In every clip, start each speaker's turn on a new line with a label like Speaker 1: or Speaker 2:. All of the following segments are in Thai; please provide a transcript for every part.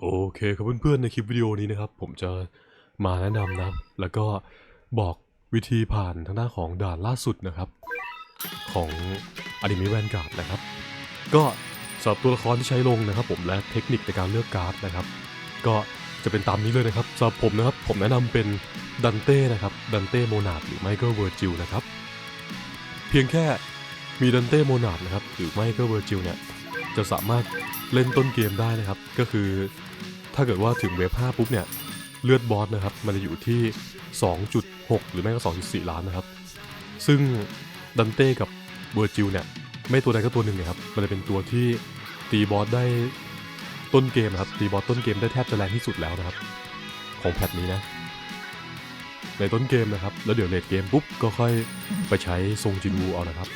Speaker 1: โอเคครับเพื่อนๆในคลิปวิดีโอนี้นะครับ ผมจะมาแนะนำนะครับแล้วก็บอกวิธีผ่านทางหน้านของด่านล่าสุดนะครับ ของอนิเมะแวนการ์ดนะครับ ก็สำหรับตัวละครที่ใช้ลงนะครับ ผมและเทคนิคในการเลือกการ์ดนะครับ ก็จะเป็นตามนี้เลยนะครับสำหรับผมนะครับ ผมแนะนำเป็นดันเต้นะครับดันเต้โมนาดหรือไม่ก็เวอร์จิลนะครับ เพียงแค่มีดันเต้โมนาดนะครับหรือไม่ก็เวอร์จิลเนี่ยจะสามารถเล่นต้นเกมได้นะครับ ก็คือ ถ้าเกิดว่าถึงเวฟ5ปุ๊บเนี่ย เลือดบอสนะครับ มันจะอยู่ที่ 2.6 หรือไม่ก็ 2.4 ล้านนะครับ ซึ่งดันเต้กับเวอร์จิลเนี่ย ไม่ตัวใดก็ตัวหนึ่งนะครับ มันจะเป็นตัวที่ตีบอสได้ต้นเกมนะครับ ตีบอสต้นเกมได้แทบจะแรงที่สุดแล้วนะครับ ของแพทนี้นะ ในต้นเกมนะครับ แล้วเดี๋ยวเลดเกมปุ๊บก็ค่อยไปใช้ทรงจินวูเอานะครับ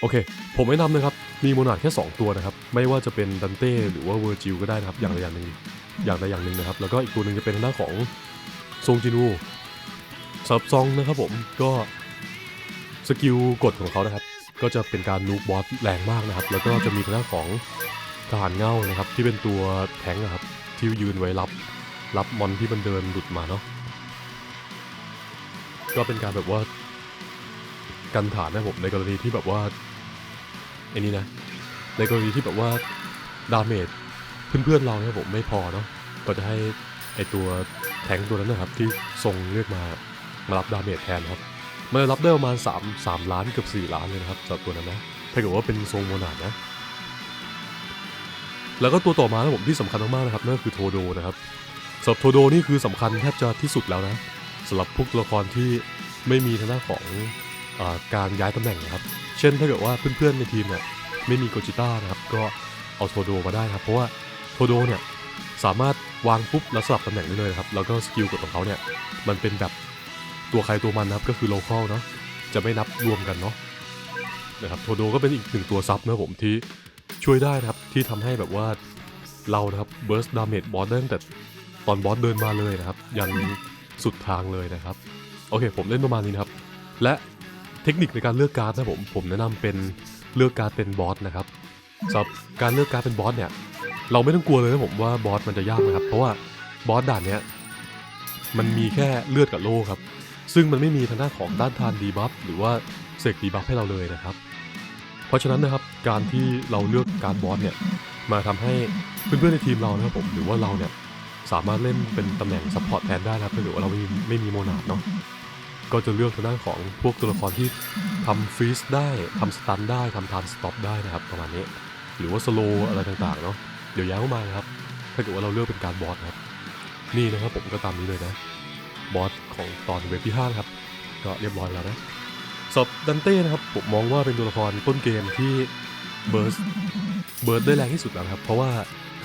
Speaker 1: โอเค ผมแนะนำนะครับ มีโมนาดแค่ 2 ตัวนะครับ ไม่ว่าจะเป็นดันเต้หรือว่าเวอร์จิลก็ได้นะครับ อย่างใดอย่างหนึ่ง อย่างใดอย่างหนึ่งนะครับ แล้วก็อีกตัวหนึ่งจะเป็นทางด้านของทรงจินูสับซองนะครับผมก็สกิลกดของเขานะครับ ก็จะเป็นการนูบบอสแรงมากนะครับ แล้วก็จะมีทางด้านของทหารเง่านะครับ ที่เป็นตัวแทงนะครับ ที่ยืนไว้รับรับมอนที่มันเดินหลุดมาเนาะก็เป็นการแบบว่ากันฐานนะผมในกรณีที่แบบว่าไอ้นี่นะในกรณีที่แบบว่าดาเมจ เพื่อนๆเราเนี่ยผมไม่พอเนาะก็จะให้ไอตัวแทงตัวนั้นนะครับที่ส่งเลือกมามารับดาเมจแทนครับมันรับได้ประมาณ 3 3 ล้านเกือบ4 ล้านเลยนะครับสำหรับตัวนั้นนะถ้าเกิดว่าเป็นทรงโมนาดนะ แล้วก็ตัวต่อมานะผมที่สำคัญมากๆนะครับนั่นก็คือโทโดนะครับสำหรับโทโดนี่คือสำคัญแทบจะที่สุดแล้วนะสำหรับพวกตัวละครที่ไม่มีทางด้านของอการย้ายตำแหน่งนะครับ เช่นถ้าเกิดว่าเพื่อนๆในทีมเนี่ยไม่มีโกจิต้านะครับ ก็เอาโทโดมาได้ครับ เพราะว่า โทโดเนี่ยสามารถวางปุ๊บแล้วสลับตำแหน่งได้เลยครับ แล้วก็สกิลกดของเขาเนี่ยมันเป็นแบบตัวใครตัวมันนะครับ ก็คือโลเคอลเนาะจะไม่นับรวมกันเนาะนะครับโทโดก็เป็นอีกหนึ่งตัวซับนะผมที่ช่วยได้นะครับที่ทำให้แบบว่าเรานะครับเบิร์สดาเมจบอสได้ตั้งแต่ตอนบอสเดินมาเลยนะครับยันสุดทางเลยนะครับ โอเคผมเล่นประมาณนี้นะครับ และเทคนิคในการเลือกการ์ดนะผมผมแนะนำเป็นเลือกการ์ดเป็นบอสนะครับสำหรับการเลือกการ์ดเป็นบอสเนี่ย เราไม่ต้องกลัวเลยนะผมว่าบอสมันจะยากนะครับ เพราะว่าบอสด่านเนี้ยมันมีแค่เลือดกับโล่ครับ ซึ่งมันไม่มีทางด้านของต้านทานดีบัฟหรือว่าเสกดีบัฟให้เราเลยนะครับ เพราะฉะนั้นนะครับการที่เราเลือกการดบอสเนี่ยมาทำให้เพื่อนๆในทีมเรานะครับผมหรือว่าเราเนี่ยสามารถเล่นเป็นตำแหน่งซัพพอร์ตแทนได้นะครับถ้าเกิดว่าเราไม่มีไม่มีโมนาดเนาะก็จะเลือกทางด้านของพวกตัวละครที่ทำฟรีสได้ทำสตันได้ทำทานสต็อปได้นะครับประมาณนี้ หรือว่าสโลอะไรต่างๆเนาะ เดี๋ยวย้ายเข้ามานะครับ ถ้าเกิดว่าเราเลือกเป็นการบอสครับ นี่นะครับผมก็ตามนี้เลยนะ บอสของตอนเว็บที่5ครับ ก็เรียบร้อยแล้วนะสอบดันเต้นะครับผมมองว่าเป็นตัวละครต้นเกมที่เบิร์สเบิร์สได้แรงที่สุดแล้วครับ เพราะว่า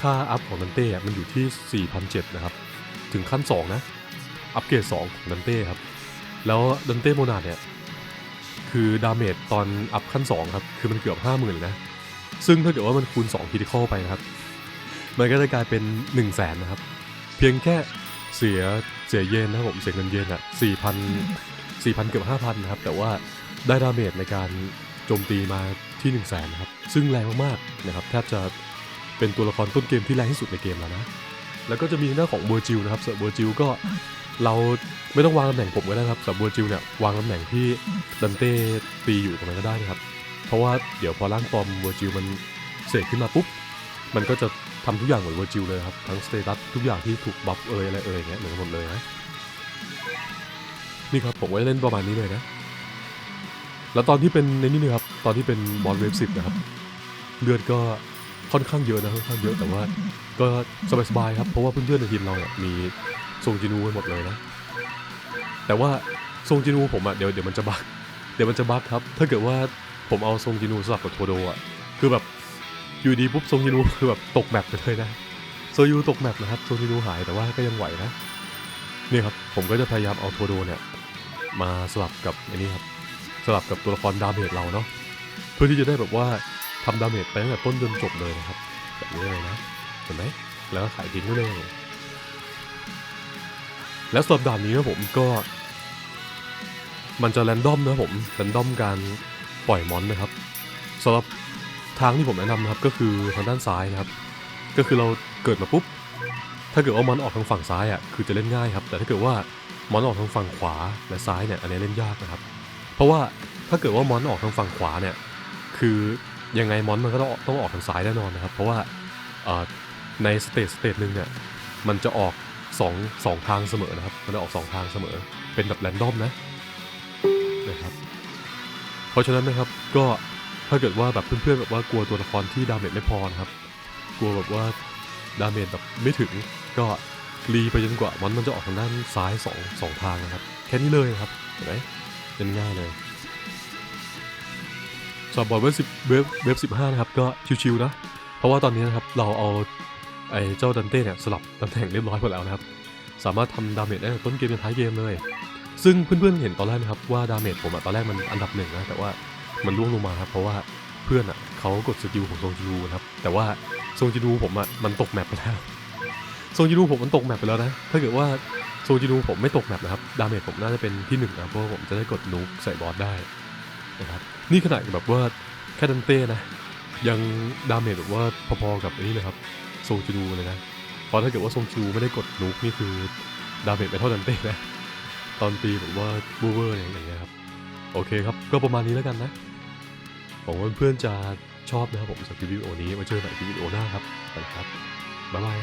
Speaker 1: ค่าอัพของดันเต้มันอยู่ที่4,700นะครับ ถึงขั้น 2 นะ อัปเกรด 2 ของดันเต้ครับ แล้วดันเต้โมนาเนี่ย คือดาเมจตอนอัพขั้น 2 ครับ คือมันเกือบ 50,000เลยนะ ซึ่งถ้าเกิดว่ามันคูณ2คิดิคอลไปนะครับ มันก็จะกลายเป็น1 0 0 0 0แสนนะครับ เพียงแค่เสียเสียเยนนะผมเสียเงินเยนอะ4,000 4,000เกือบ5,000นนะครับ แต่ว่าได้ดาเมจในการโจมตีมาที่1 0 0 0 0แสนนะครับ ซึ่งแรงมากๆนะครับแทบจะเป็นตัวละครต้นเกมที่แรงที่สุดในเกมแล้วนะ แล้วก็จะมีหน้าของเวอร์จิลนะครับส่วนเวอร์จิลก็เราไม่ต้องวางตำแหน่งผมก็ได้ครับสำหรับเวอร์จิลเนี่ยวางตำแหน่งที่ดันเต้ตีอยู่ตรงนั้นก็ได้นะครับ เพราะว่าเดี๋ยวพอร่างฟอร์มเวอร์จิลมันเสกขึ้นมาปุ๊บ มันก็จะ ทำทุกอย่างเหมือนเวอร์จิลเลยครับทั้งสเตตัสทุกอย่างที่ถูกบัฟเอยอะไรเอยอย่างเงี้ยเหมือนหมดเลยนะนี่ครับผมก็เล่นประมาณนี้เลยนะ แล้วตอนที่เป็นในนี่นะครับตอนที่เป็นบอลเวฟสิบนะครับเลือดก็ค่อนข้างเยอะนะค่อนข้างเยอะแต่ว่าก็สบายๆครับเพราะว่าเพื่อนๆในทีมเราเนี่ยมีทรงจินูกันหมดเลยนะแต่ว่าทรงจินูผมอะเดี๋ยวเดี๋ยวมันจะบักเดี๋ยวมันจะบักครับ ถ้าเกิดว่าผมเอาทรงจินูสลับกับโทโดอะคือแบบ อยู่ดีปุ๊บทรงจินูคือแบบตกแมปไปเลยนะโซยูตกแมปนะครับทรงจินูหายแต่ว่าก็ยังไหวนะนี่ครับผมก็จะพยายามเอาโทโดเนี่ยมาสลับกับอันนี้ครับสลับกับตัวละครดาเมจเราเนาะเพื่อที่จะได้แบบว่าทำดาเมจไปตั้งแต่ต้นจนจบเลยนะครับแบบนี้เลยนะเห็นไหมแล้วก็ขายทิ้งไปเลยแล้วสำหรับด่านนี้นะผมก็มันจะแรนดอมนะผมแรนดอมการปล่อยมอนนะครับสำหรับ ทางที่ผมแนะนำนะครับก็คือทางด้านซ้ายนะครับ ก็คือเราเกิดมาปุ๊บ ถ้าเกิดว่ามอนออกทางฝั่งซ้ายอะคือจะเล่นง่ายครับ แต่ถ้าเกิดว่ามอนออกทางฝั่งขวาและซ้ายเนี่ยอันนี้เล่นยากนะครับ เพราะว่าถ้าเกิดว่ามอนออกทางฝั่งขวาเนี่ยคือยังไงมอนมันก็ต้องต้องออกทางซ้ายแน่นอนนะครับ เพราะว่าในสเตจสเตจหนึ่งเนี่ยมันจะออกสองสองทางเสมอนะครับ มันจะออกสองทางเสมอ เป็นแบบแรนดอมนะนะครับ เพราะฉะนั้นนะครับก็ ถ้าเกิดว่าแบบเพื่อนๆแบบว่ากลัวตัวละครที่ดาเมจไม่พอนะครับ กลัวแบบว่าดาเมจแบบไม่ถึงก็รีไปจนกว่ามอนมันจะออกทางด้านซ้ายสองสองทางนะครับ แค่นี้เลยนะครับ เห็นไหมเป็นง่ายเลยสำหรับบอร์ดเว็บสิบเว็บเว็บสิบห้านะครับ ก็ชิวๆนะ เพราะว่าตอนนี้นะครับ เราเอาไอ้เจ้าดันเต้เนี่ยสลับตำแหน่งเรียบร้อยหมดแล้วนะครับ สามารถทำดาเมจได้ตั้งแต่ต้นเกมจนท้ายเกมเลย ซึ่งเพื่อนๆเห็นตอนแรกไหมครับว่าดาเมจผมอะตอนแรกมันอันดับหนึ่งนะแต่ว่า มันร่วงลงมาครับเพราะว่าเพื่อนอะเขากดสกิลของโซงจินูนะครับ แต่ว่าโซงจินูผมอะมันตกแมปไปแล้วโซงจินูผมมันตกแมปไปแล้วนะ ถ้าเกิดว่าโซงจินูผมไม่ตกแมปนะครับ ดาเมจผมน่าจะเป็นที่หนึ่งนะเพราะว่าผมจะได้กดนูกใส่บอสได้นะครับ นี่ขนาดแบบว่าแค่ดันเต้นะ ยังดาเมจแบบว่าพอๆกับนนี้เลยครับโซงจินูเลยนะเพราะถ้าเกิดว่าโซงจินูไม่ได้กดนูกนี่คือดาเมจไม่เท่าดันเต้นะตอนตีแบบว่าบูเวอร์อะไรอย่างเงี้ยครับ โอเคครับ ก็ประมาณนี้แล้วกันนะ หวังว่าเพื่อนๆจะชอบนะครับผมสำหรับวิดีโอนี้มาเจอใหม่คลิปวิดีโอหน้าครับไปครับบ๊ายบาย